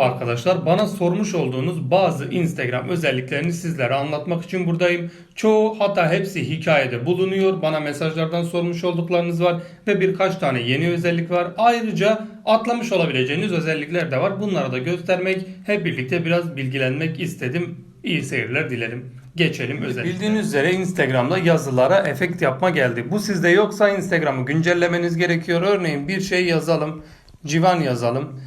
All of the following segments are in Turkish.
Arkadaşlar bana sormuş olduğunuz bazı Instagram özelliklerini sizlere anlatmak için buradayım. Çoğu hatta hepsi hikayede bulunuyor. Bana mesajlardan sormuş olduklarınız var ve birkaç tane yeni özellik var. Ayrıca atlamış olabileceğiniz özellikler de var. Bunları da göstermek, hep birlikte biraz bilgilenmek istedim. İyi seyirler dilerim. Geçelim özellikle. Bildiğiniz üzere Instagram'da yazılara efekt yapma geldi. Bu sizde yoksa Instagram'ı güncellemeniz gerekiyor. Örneğin bir şey yazalım. Civan yazalım.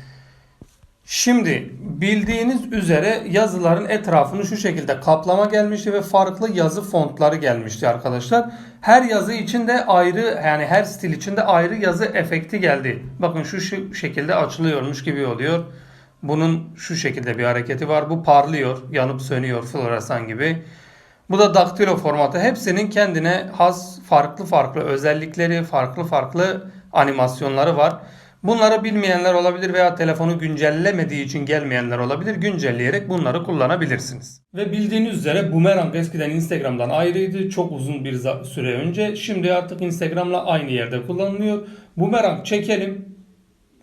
Şimdi bildiğiniz üzere yazıların etrafını şu şekilde kaplama gelmişti ve farklı yazı fontları gelmişti arkadaşlar. Her yazı için de ayrı yani her stil için de ayrı yazı efekti geldi. Bakın şu, şekilde açılıyormuş gibi oluyor. Bunun şu şekilde bir hareketi var. Bu parlıyor, yanıp sönüyor floresan gibi. Bu da daktilo formatı. Hepsinin kendine has farklı farklı özellikleri, farklı farklı animasyonları var. Bunları bilmeyenler olabilir veya telefonu güncellemediği için gelmeyenler olabilir. Güncelleyerek bunları kullanabilirsiniz. Ve bildiğiniz üzere Boomerang eskiden Instagram'dan ayrıydı. Çok uzun bir süre önce. Şimdi artık Instagram'la aynı yerde kullanılıyor. Boomerang çekelim.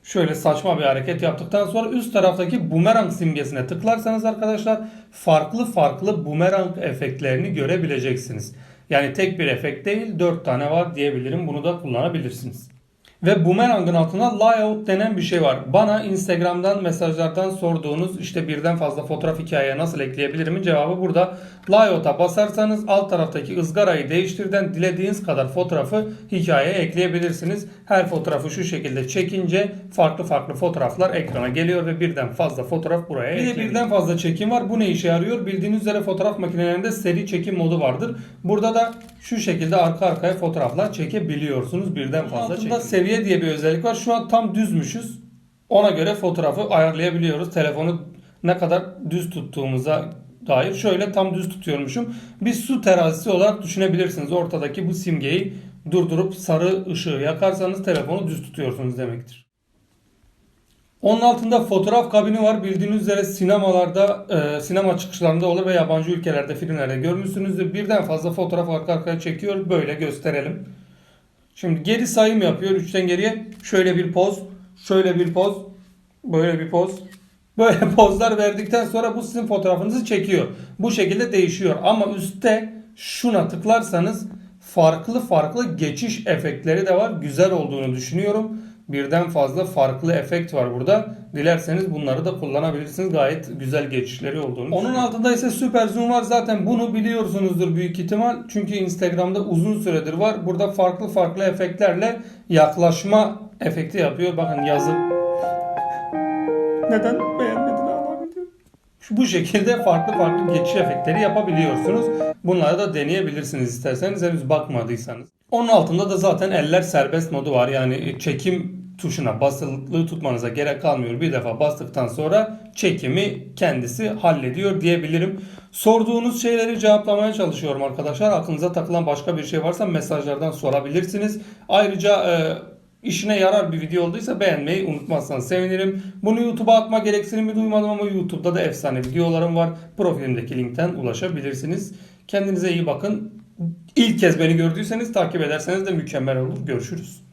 Şöyle saçma bir hareket yaptıktan sonra üst taraftaki bumerang simgesine tıklarsanız arkadaşlar farklı farklı bumerang efektlerini görebileceksiniz. Yani tek bir efekt değil 4 tane var diyebilirim. Bunu da kullanabilirsiniz. Ve bumerangın altında layout denen bir şey var. Bana Instagram'dan mesajlardan sorduğunuz işte birden fazla fotoğraf hikayeye nasıl ekleyebilirim cevabı burada. Layout'a basarsanız alt taraftaki ızgarayı değiştirden dilediğiniz kadar fotoğrafı hikayeye ekleyebilirsiniz. Her fotoğrafı şu şekilde çekince farklı farklı fotoğraflar ekrana geliyor ve birden fazla fotoğraf buraya Bir de birden fazla çekim var. Bu ne işe yarıyor? Bildiğiniz üzere fotoğraf makinelerinde seri çekim modu vardır. Burada da şu şekilde arka arkaya fotoğraflar çekebiliyorsunuz birden fazla çekim. seviye diye bir özellik var. Şu an tam düzmüşüz. Ona göre fotoğrafı ayarlayabiliyoruz. Telefonu ne kadar düz tuttuğumuza dair. Şöyle tam düz tutuyormuşum. Bir su terazisi olarak düşünebilirsiniz. Ortadaki bu simgeyi durdurup sarı ışığı yakarsanız telefonu düz tutuyorsunuz demektir. Onun altında fotoğraf kabini var. Bildiğiniz üzere sinemalarda, e, sinema çıkışlarında olur ve yabancı ülkelerde, filmlerde görmüşsünüzdür. Birden fazla fotoğraf arka arkaya çekiyor. Böyle gösterelim. Şimdi geri sayım yapıyor. Üçten geriye şöyle bir poz, şöyle bir poz, böyle bir poz. Böyle pozlar verdikten sonra bu sizin fotoğrafınızı çekiyor. Bu şekilde değişiyor. Ama üstte şuna tıklarsanız farklı farklı geçiş efektleri de var. Güzel olduğunu düşünüyorum. Birden fazla farklı efekt var burada. Dilerseniz bunları da kullanabilirsiniz. Gayet güzel geçişleri olduğunu Onun altında ise süper zoom var. Zaten bunu biliyorsunuzdur büyük ihtimal. Çünkü Instagram'da uzun süredir var. Burada farklı farklı efektlerle yaklaşma efekti yapıyor. Bakın yazı. Neden beğenmedin. Şu bu şekilde farklı farklı geçiş efektleri yapabiliyorsunuz. Bunları da deneyebilirsiniz isterseniz henüz bakmadıysanız. Onun altında da zaten eller serbest modu var. Yani çekim tuşuna basılı tutmanıza gerek kalmıyor. Bir defa bastıktan sonra çekimi kendisi hallediyor diyebilirim. Sorduğunuz şeyleri cevaplamaya çalışıyorum arkadaşlar. Aklınıza takılan başka bir şey varsa mesajlardan sorabilirsiniz. Ayrıca e, işine yarar bir video olduysa beğenmeyi unutmazsanız sevinirim. Bunu YouTube'a atma gereksinimi duymadım ama YouTube'da da efsane videolarım var. Profilimdeki linkten ulaşabilirsiniz. Kendinize iyi bakın. İlk kez beni gördüyseniz takip ederseniz de mükemmel olur. Görüşürüz.